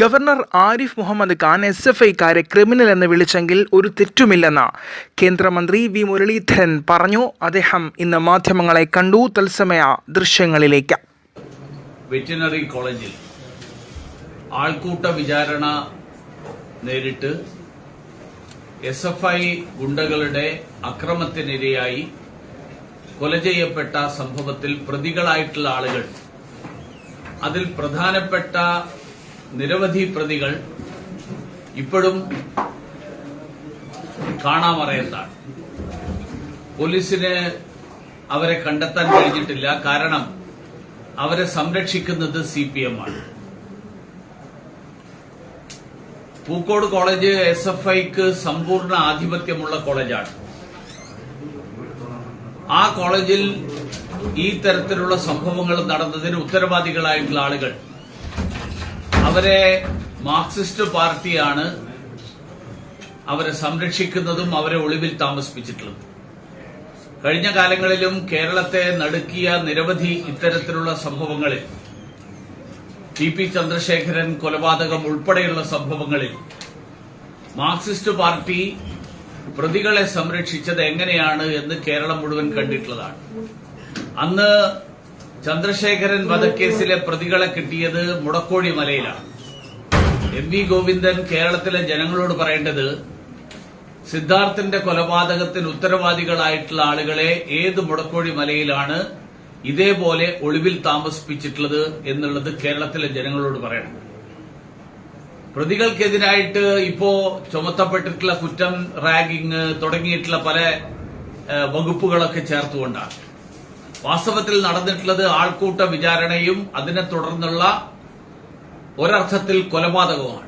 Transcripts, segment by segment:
Governor Arif Mohammad Khan S F ഐക്കാരെ criminal എന്ന് വിളിച്ചെങ്കിൽ ഒരു തെറ്റുമില്ലെന്ന് കേന്ദ്രമന്ത്രി വി മുരളീധരൻ പറഞ്ഞു. അദ്ദേഹം ഇന്ന് മാധ്യമങ്ങളെ കണ്ടു. തത്സമയ ദൃശ്യങ്ങളിലേക്ക്. വെറ്റിനറി കോളേജിൽ ആൾക്കൂട്ട വിചാരണ നേരിട്ട് എസ് എഫ് ഐ ഗുണ്ടകളുടെ അക്രമത്തിനിരയായി കൊല ചെയ്യപ്പെട്ട സംഭവത്തിൽ പ്രതികളായിട്ടുള്ള ആളുകൾ അതിൽ പ്രധാനപ്പെട്ട നിരവധി പ്രതികൾ ഇപ്പോഴും കാണാമറയത്താണ്. പോലീസിന് അവരെ കണ്ടെത്താൻ കഴിഞ്ഞിട്ടില്ല. കാരണം അവരെ സംരക്ഷിക്കുന്നത് സി പി എം ആണ്. പൂക്കോട് കോളേജ് എസ് എഫ് ഐക്ക് സമ്പൂർണ ആധിപത്യമുള്ള കോളേജാണ്. ആ കോളേജിൽ ഈ തരത്തിലുള്ള സംഭവങ്ങൾ നടന്നതിന് ഉത്തരവാദികളായിട്ടുള്ള ആളുകൾ അവരെ മാർക്സിസ്റ്റ് പാർട്ടിയാണ് അവരെ സംരക്ഷിക്കുന്നതും അവരെ ഒളിവിൽ താമസിപ്പിച്ചിട്ടുള്ളത്. കഴിഞ്ഞ കാലങ്ങളിലും കേരളത്തെ നടുക്കിയ നിരവധി ഇത്തരത്തിലുള്ള സംഭവങ്ങളിൽ ടി പി ചന്ദ്രശേഖരൻ കൊലപാതകം ഉൾപ്പെടെയുള്ള സംഭവങ്ങളിൽ മാർക്സിസ്റ്റ് പാർട്ടി പ്രതികളെ സംരക്ഷിച്ചത് എങ്ങനെയാണ് എന്ന് കേരളം മുഴുവൻ കണ്ടിട്ടുള്ളതാണ്. അന്ന് ചന്ദ്രശേഖരൻ വധക്കേസിലെ പ്രതികളെ കിട്ടിയത് മുടക്കോടി മലയിലാണ്. എം വി ഗോവിന്ദൻ കേരളത്തിലെ ജനങ്ങളോട് പറയേണ്ടത് സിദ്ധാർത്ഥന്റെ കൊലപാതകത്തിന് ഉത്തരവാദികളായിട്ടുള്ള ആളുകളെ ഏത് മുടക്കോടി മലയിലാണ് ഇതേപോലെ ഒളിവിൽ താമസിപ്പിച്ചിട്ടുള്ളത് എന്നുള്ളത് കേരളത്തിലെ ജനങ്ങളോട് പറയണം. പ്രതികൾക്കെതിരായിട്ട് ഇപ്പോ ചുമത്തപ്പെട്ടിട്ടുള്ള കുറ്റം റാഗിങ് തുടങ്ങിയിട്ടുള്ള പല വകുപ്പുകളൊക്കെ ചേർത്തുകൊണ്ടാണ്. വാസ്തവത്തിൽ നടന്നിട്ടുള്ളത് ആൾക്കൂട്ട വിചാരണയും അതിനെ തുടർന്നുള്ള ഒരർത്ഥത്തിൽ കൊലപാതകവുമാണ്.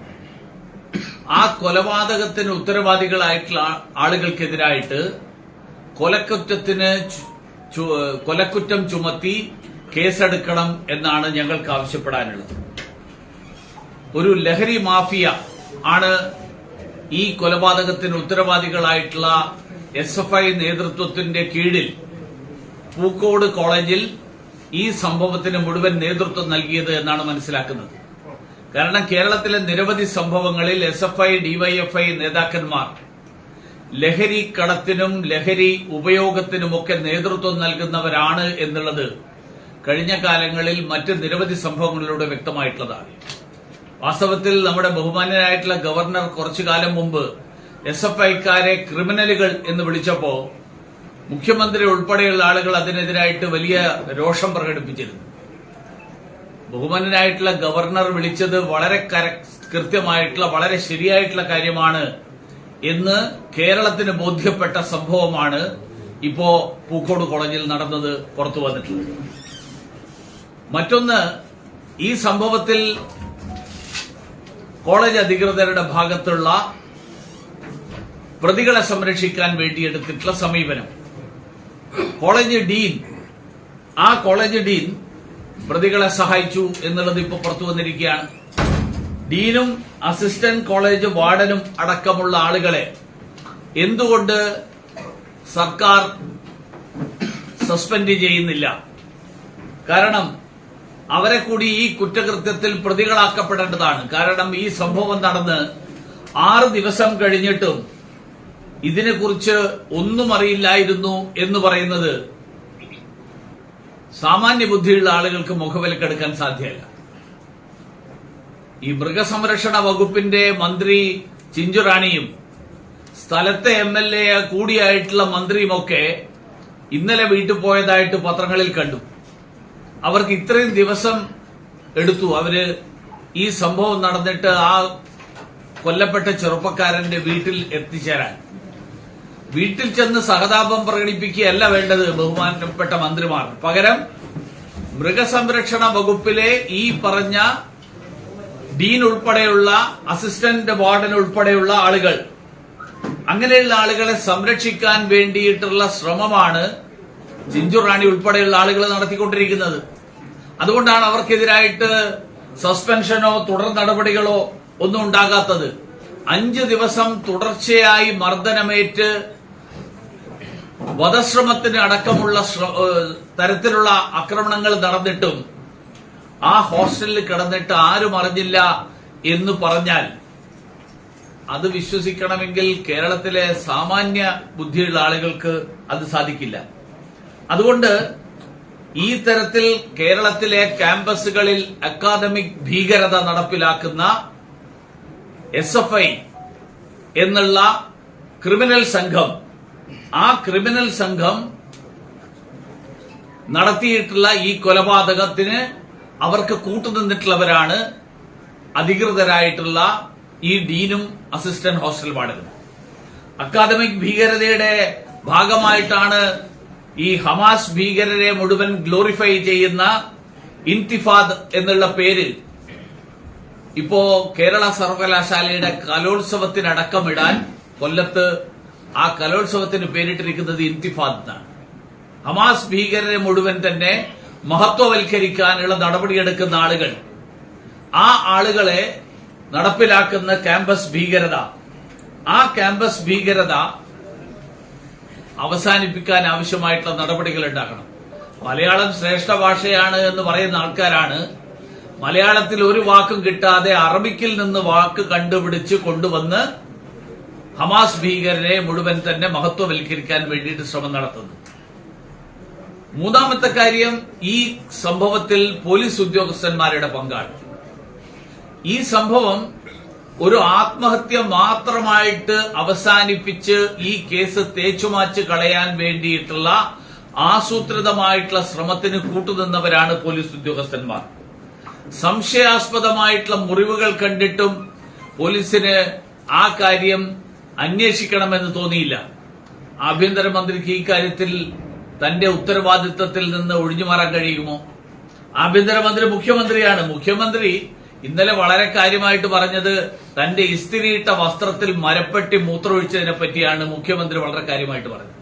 ആ കൊലപാതകത്തിന് ഉത്തരവാദികളായിട്ടുള്ള ആളുകൾക്കെതിരായിട്ട് കൊലക്കുറ്റത്തിന് കൊലക്കുറ്റം ചുമത്തി കേസെടുക്കണം എന്നാണ് ഞങ്ങൾക്ക് ആവശ്യപ്പെടാനുള്ളത്. ഒരു ലഹരി മാഫിയ ആണ് ഈ കൊലപാതകത്തിന് ഉത്തരവാദികളായിട്ടുള്ള എസ് എഫ് ഐ നേതൃത്വത്തിന്റെ കീഴിൽ പൂക്കോട് കോളേജിൽ ഈ സംഭവത്തിന് മുഴുവൻ നേതൃത്വം നൽകിയത് എന്നാണ് മനസ്സിലാക്കുന്നത്. കാരണം കേരളത്തിലെ നിരവധി സംഭവങ്ങളിൽ എസ് എഫ് ഐ ഡിവൈഎഫ്ഐ നേതാക്കന്മാർ ലഹരി കടത്തിനും ലഹരി ഉപയോഗത്തിനുമൊക്കെ നേതൃത്വം നൽകുന്നവരാണ് എന്നുള്ളത് കഴിഞ്ഞ കാലങ്ങളിൽ മറ്റ് നിരവധി സംഭവങ്ങളിലൂടെ വ്യക്തമായിട്ടുള്ളതാണ്. വാസ്തവത്തിൽ നമ്മുടെ ബഹുമാന്യനായിട്ടുള്ള ഗവർണർ കുറച്ചു കാലം മുമ്പ് എസ് എഫ് ഐക്കാരെ ക്രിമിനലുകൾ എന്ന് വിളിച്ചപ്പോ മുഖ്യമന്ത്രി ഉൾപ്പെടെയുള്ള ആളുകൾ അതിനെതിരായിട്ട് വലിയ രോഷം പ്രകടിപ്പിച്ചിരുന്നു. ബഹുമാനനായിട്ടുള്ള ഗവർണർ വിളിച്ചത് വളരെ കൃത്യമായിട്ടുള്ള വളരെ ശരിയായിട്ടുള്ള കാര്യമാണ് എന്ന് കേരളത്തിന് ബോധ്യപ്പെട്ട സംഭവമാണ് ഇപ്പോ പൂക്കോട് കോളേജിൽ നടന്നത് പുറത്തു വന്നിട്ടുള്ളത്. മറ്റൊന്ന് ഈ സംഭവത്തിൽ കോളേജ് അധികൃതരുടെ ഭാഗത്തുള്ള പ്രതികളെ സംരക്ഷിക്കാൻ വേണ്ടിയെടുത്തിട്ടുള്ള സമീപനം. കോളേജ് ഡീൻ ആ കോളേജ് ഡീൻ പ്രതികളെ സഹായിച്ചു എന്നുള്ളത് ഇപ്പൊ പുറത്തു വന്നിരിക്കുകയാണ്. ഡീനും അസിസ്റ്റന്റ് കോളേജ് വാർഡനും അടക്കമുള്ള ആളുകളെ എന്തുകൊണ്ട് സർക്കാർ സസ്പെൻഡ് ചെയ്യുന്നില്ല? കാരണം അവരെ കൂടി ഈ കുറ്റകൃത്യത്തിൽ പ്രതികളാക്കപ്പെടേണ്ടതാണ്. കാരണം ഈ സംഭവം നടന്ന് ആറ് ദിവസം കഴിഞ്ഞിട്ടും ഇതിനെക്കുറിച്ച് ഒന്നും അറിയില്ലായിരുന്നു എന്ന് പറയുന്നത് സാമാന്യ ബുദ്ധിയുള്ള ആളുകൾക്ക് മുഖവിലക്കെടുക്കാൻ സാധ്യമല്ല ഈ മൃഗസംരക്ഷണ വകുപ്പിന്റെ മന്ത്രി ചിഞ്ചുറാണിയും സ്ഥലത്തെ എം എൽ എ കൂടിയായിട്ടുള്ള മന്ത്രിയുമൊക്കെ ഇന്നലെ വീട്ടിൽ പോയതായിട്ട് പത്രങ്ങളിൽ കണ്ടു. അവർക്ക് ഇത്രയും ദിവസം എടുത്തു. അവർ ഈ സംഭവം നടന്നിട്ട് ആ കൊല്ലപ്പെട്ട ചെറുപ്പക്കാരന്റെ വീട്ടിൽ എത്തിച്ചേരാൻ. വീട്ടിൽ ചെന്ന് സഹതാപം പ്രകടിപ്പിക്കുകയല്ല വേണ്ടത് ബഹുമാനപ്പെട്ട മന്ത്രിമാർ. പകരം മൃഗസംരക്ഷണ വകുപ്പിലെ ഈ പറഞ്ഞ ഡീൻ ഉൾപ്പെടെയുള്ള അസിസ്റ്റന്റ് വാർഡൻ ഉൾപ്പെടെയുള്ള ആളുകൾ അങ്ങനെയുള്ള ആളുകളെ സംരക്ഷിക്കാൻ വേണ്ടിയിട്ടുള്ള ശ്രമമാണ് ജിഞ്ചു റാണി ഉൾപ്പെടെയുള്ള ആളുകൾ നടത്തിക്കൊണ്ടിരിക്കുന്നത്. അതുകൊണ്ടാണ് അവർക്കെതിരായിട്ട് സസ്പെൻഷനോ തുടർ നടപടികളോ ഒന്നും ഉണ്ടാകാത്തത്. അഞ്ച് ദിവസം തുടർച്ചയായി മർദ്ദനമേറ്റ് വധശ്രമത്തിന് അടക്കമുള്ള തരത്തിലുള്ള ആക്രമണങ്ങൾ നടന്നിട്ടും ആ ഹോസ്റ്റലിൽ കിടന്നിട്ട് ആരും അറിഞ്ഞില്ല എന്ന് പറഞ്ഞാൽ അത് വിശ്വസിക്കണമെങ്കിൽ കേരളത്തിലെ സാമാന്യ ബുദ്ധിയുള്ള ആളുകൾക്ക് അത് സാധിക്കില്ല. അതുകൊണ്ട് ഈ തരത്തിൽ കേരളത്തിലെ ക്യാമ്പസുകളിൽ അക്കാദമിക് ഭീകരത നടപ്പിലാക്കുന്ന എസ് എഫ് ഐ എന്നുള്ള ക്രിമിനൽ സംഘം ആ ക്രിമിനൽ സംഘം നടത്തിയിട്ടുള്ള ഈ കൊലപാതകത്തിന് അവർക്ക് കൂട്ടുനിന്നിട്ടുള്ളവരാണ് അധികൃതരായിട്ടുള്ള ഈ ഡീനും അസിസ്റ്റന്റ് ഹോസ്റ്റൽ വാർഡനും. അക്കാദമിക് ഭീകരതയുടെ ഭാഗമായിട്ടാണ് ഈ ഹമാസ് ഭീകരരെ മുഴുവൻ ഗ്ലോറിഫൈ ചെയ്യുന്ന ഇൻതിഫാദ് എന്നുള്ള പേരിൽ ഇപ്പോ കേരള സർവകലാശാലയുടെ കലോത്സവത്തിനടക്കമിടാൻ കൊല്ലത്ത് ആ കലോത്സവത്തിന് പേരിട്ടിരിക്കുന്നത് ഇൻതിഫാദ് എന്നാണ്. ഹമാസ് ഭീകരരെ മുഴുവൻ തന്നെ മഹത്വവൽക്കരിക്കാനുള്ള നടപടിയെടുക്കുന്ന ആളുകൾ. ആ ആളുകളെ നടപ്പിലാക്കുന്ന ക്യാമ്പസ് ഭീകരത. ആ ക്യാമ്പസ് ഭീകരത അവസാനിപ്പിക്കാൻ ആവശ്യമായിട്ടുള്ള നടപടികൾ ഉണ്ടാക്കണം മലയാളം ശ്രേഷ്ഠ ഭാഷയാണ് എന്ന് പറയുന്ന ആൾക്കാരാണ് മലയാളത്തിൽ ഒരു വാക്കും കിട്ടാതെ അറബിക്കിൽ നിന്ന് വാക്ക് കണ്ടുപിടിച്ച് കൊണ്ടുവന്ന് ഹമാസ് ഭീകരരെ മുഴുവൻ തന്നെ മഹത്വവൽക്കരിക്കാൻ വേണ്ടിയിട്ട് ശ്രമം നടത്തുന്നു. മൂന്നാമത്തെ കാര്യം ഈ സംഭവത്തിൽ പോലീസ് ഉദ്യോഗസ്ഥന്മാരുടെ പങ്കാണ്. ഈ സംഭവം ഒരു ആത്മഹത്യ മാത്രമായിട്ട് അവസാനിപ്പിച്ച് ഈ കേസ് തേച്ചുമാച്ച് കളയാൻ വേണ്ടിയിട്ടുള്ള ആസൂത്രിതമായിട്ടുള്ള ശ്രമത്തിന് കൂട്ടുനിന്നവരാണ് പോലീസ് ഉദ്യോഗസ്ഥന്മാർ. സംശയാസ്പദമായിട്ടുള്ള മുറിവുകൾ കണ്ടിട്ടും പോലീസിന് ആ കാര്യം അന്വേഷിക്കണമെന്ന് തോന്നിയില്ല. ആഭ്യന്തരമന്ത്രിക്ക് ഈ കാര്യത്തിൽ തന്റെ ഉത്തരവാദിത്തത്തിൽ നിന്ന് ഒഴിഞ്ഞു മാറാൻ കഴിയുമോ? ആഭ്യന്തരമന്ത്രി മുഖ്യമന്ത്രിയാണ്. മുഖ്യമന്ത്രി ഇന്നലെ വളരെ കാര്യമായിട്ട് പറഞ്ഞത് തന്റെ ഇസ്തിരിയിട്ട വസ്ത്രത്തിൽ മരപ്പെട്ടി മൂത്രമൊഴിച്ചതിനെ പറ്റിയാണ് മുഖ്യമന്ത്രി വളരെ കാര്യമായിട്ട് പറഞ്ഞത്.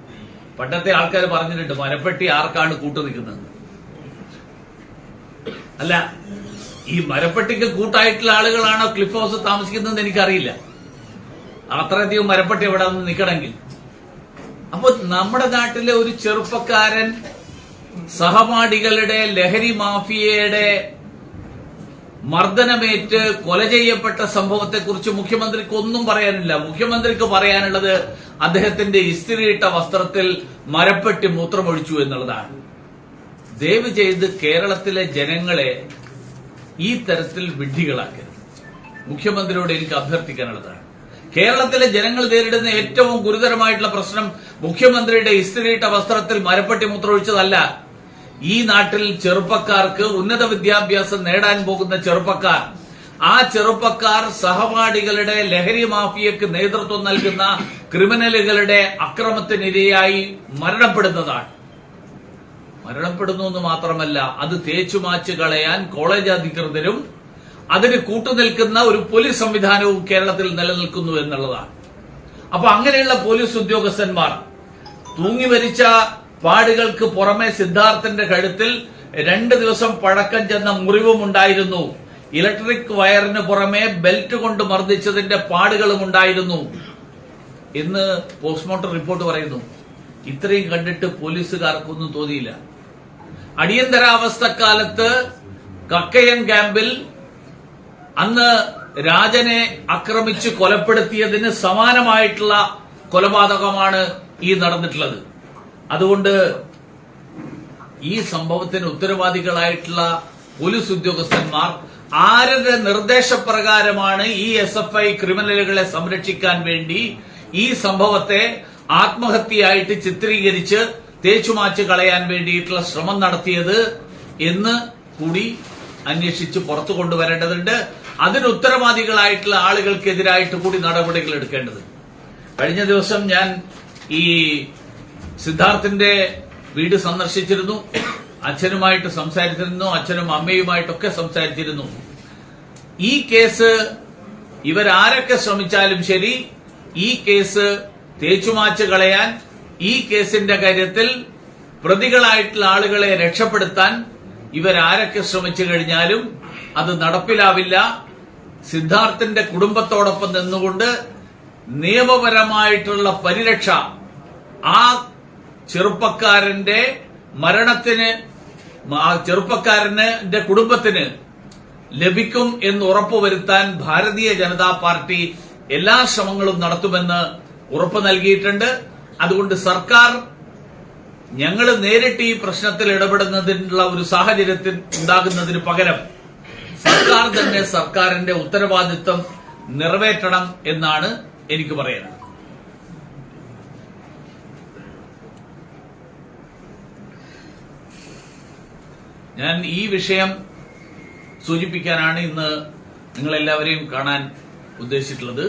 പണ്ടത്തെ ആൾക്കാർ പറഞ്ഞിട്ടുണ്ട് മരപ്പെട്ടി ആർക്കാണ് കൂട്ടു നിൽക്കുന്നത് അല്ല ഈ മരപ്പെട്ടിക്ക് കൂട്ടായിട്ടുള്ള ആളുകളാണോ ക്ലിഫ് ഹൗസ് താമസിക്കുന്നതെന്ന് എനിക്കറിയില്ല. അത്രയധികം മരപ്പെട്ടി എവിടെ നിന്ന് നിൽക്കണമെങ്കിൽ അപ്പൊ നമ്മുടെ നാട്ടിലെ ഒരു ചെറുപ്പക്കാരൻ സഹപാഠികളുടെ ലഹരി മാഫിയയുടെ മർദ്ദനമേറ്റ് കൊല ചെയ്യപ്പെട്ട സംഭവത്തെക്കുറിച്ച് മുഖ്യമന്ത്രിക്ക് ഒന്നും പറയാനില്ല. മുഖ്യമന്ത്രിക്ക് പറയാനുള്ളത് അദ്ദേഹത്തിന്റെ ഇസ്തിരിയിട്ട വസ്ത്രത്തിൽ മരപ്പെട്ടി മൂത്രമൊഴിച്ചു എന്നുള്ളതാണ്. ദയവ് ചെയ്ത് കേരളത്തിലെ ജനങ്ങളെ ഈ തരത്തിൽ വിഡ്ഢികളാക്കരുത്. മുഖ്യമന്ത്രിയോട് എനിക്ക് അഭ്യർത്ഥിക്കാനുള്ളതാണ്. കേരളത്തിലെ ജനങ്ങൾ നേരിടുന്ന ഏറ്റവും ഗുരുതരമായിട്ടുള്ള പ്രശ്നം മുഖ്യമന്ത്രിയുടെ ഇസ്തിരിയിട്ട വസ്ത്രത്തിൽ മരപ്പെട്ടി മൂത്രമൊഴിച്ചതല്ല. ഈ നാട്ടിൽ ചെറുപ്പക്കാർക്ക് ഉന്നത വിദ്യാഭ്യാസം നേടാൻ പോകുന്ന ചെറുപ്പക്കാർ ആ ചെറുപ്പക്കാർ സഹപാഠികളുടെ ലഹരി മാഫിയക്ക് നേതൃത്വം നൽകുന്ന ക്രിമിനലുകളുടെ അക്രമത്തിനിരയായി മരണപ്പെടുന്നതാണ്. മരണപ്പെടുന്നു എന്ന് മാത്രമല്ല അത് തേച്ചുമാച്ചു കളയാൻ കോളേജ് അധികൃതരും അതിന് കൂട്ടുനിൽക്കുന്ന ഒരു പോലീസ് സംവിധാനവും കേരളത്തിൽ നിലനിൽക്കുന്നു എന്നുള്ളതാണ്. അപ്പൊ അങ്ങനെയുള്ള പോലീസ് ഉദ്യോഗസ്ഥന്മാർ തൂങ്ങി മരിച്ച പാടുകൾക്ക് പുറമെ സിദ്ധാർത്ഥന്റെ കഴുത്തിൽ രണ്ട് ദിവസം പഴക്കം ചെന്ന മുറിവും ഉണ്ടായിരുന്നു. ഇലക്ട്രിക് വയറിന് പുറമെ ബെൽറ്റ് കൊണ്ട് മർദ്ദിച്ചതിന്റെ പാടുകളും ഉണ്ടായിരുന്നു. എന്ന് പോസ്റ്റ്മോർട്ടം റിപ്പോർട്ട് പറയുന്നു ഇത്രയും കണ്ടിട്ട് പോലീസുകാർക്കൊന്നും തോന്നിയില്ല. അടിയന്തരാവസ്ഥക്കാലത്ത് കക്കയൻ ക്യാമ്പിൽ അന്ന് രാജനെ ആക്രമിച്ച് കൊലപ്പെടുത്തിയതിന് സമാനമായിട്ടുള്ള കൊലപാതകമാണ് ഈ നടന്നിട്ടുള്ളത്. അതുകൊണ്ട് ഈ സംഭവത്തിന് ഉത്തരവാദികളായിട്ടുള്ള പോലീസ് ഉദ്യോഗസ്ഥന്മാർ ആരുടെ നിർദ്ദേശപ്രകാരമാണ് ഈ എസ് എഫ് ഐ ക്രിമിനലുകളെ സംരക്ഷിക്കാൻ വേണ്ടി ഈ സംഭവത്തെ ആത്മഹത്യയായിട്ട് ചിത്രീകരിച്ച് തേച്ചുമാച്ച് കളയാൻ വേണ്ടിയിട്ടുള്ള ശ്രമം നടത്തിയത് എന്ന് കൂടി അന്വേഷിച്ച് പുറത്തു കൊണ്ടുവരേണ്ടതുണ്ട്. അതിന് ഉത്തരവാദികളായിട്ടുള്ള ആളുകൾക്കെതിരായിട്ട് കൂടി നടപടികൾ എടുക്കേണ്ടത്. കഴിഞ്ഞ ദിവസം ഞാൻ ഈ സിദ്ധാർത്ഥിന്റെ വീട് സന്ദർശിച്ചിരുന്നു. അച്ഛനുമായിട്ട് സംസാരിച്ചിരുന്നു. അച്ഛനും അമ്മയുമായിട്ടൊക്കെ സംസാരിച്ചിരുന്നു. ഈ കേസ് ഇവരാരൊക്കെ ശ്രമിച്ചാലും ശരി ഈ കേസ് തേച്ചുമാച്ച് കളയാൻ ഈ കേസിന്റെ കാര്യത്തിൽ പ്രതികളായിട്ടുള്ള ആളുകളെ രക്ഷപ്പെടുത്താൻ ഇവരാരൊക്കെ ശ്രമിച്ചു കഴിഞ്ഞാലും അത് നടപ്പിലാവില്ല. സിദ്ധാർത്ഥിന്റെ കുടുംബത്തോടൊപ്പം നിന്നുകൊണ്ട് നിയമപരമായിട്ടുള്ള പരിരക്ഷ ആ ചെറുപ്പക്കാരന്റെ മരണത്തിന് ആ ചെറുപ്പക്കാരന്റെ കുടുംബത്തിന് ലഭിക്കും എന്ന് ഉറപ്പുവരുത്താൻ ഭാരതീയ ജനതാ പാർട്ടി എല്ലാ ശ്രമങ്ങളും നടത്തുമെന്ന് ഉറപ്പ് നൽകിയിട്ടുണ്ട്. അതുകൊണ്ട് സർക്കാർ ഞങ്ങൾ നേരിട്ട് ഈ പ്രശ്നത്തിൽ ഇടപെടുന്നതിനുള്ള ഒരു സാഹചര്യത്തിൽ ഉണ്ടാകുന്നതിന് പകരം സർക്കാർ തന്നെ സർക്കാരിന്റെ ഉത്തരവാദിത്വം നിറവേറ്റണം എന്നാണ് എനിക്ക് പറയുന്നത്. ഞാൻ ഈ വിഷയം സൂചിപ്പിക്കാനാണ് ഇന്ന് നിങ്ങളെല്ലാവരെയും കാണാൻ ഉദ്ദേശിച്ചിട്ടുള്ളത്.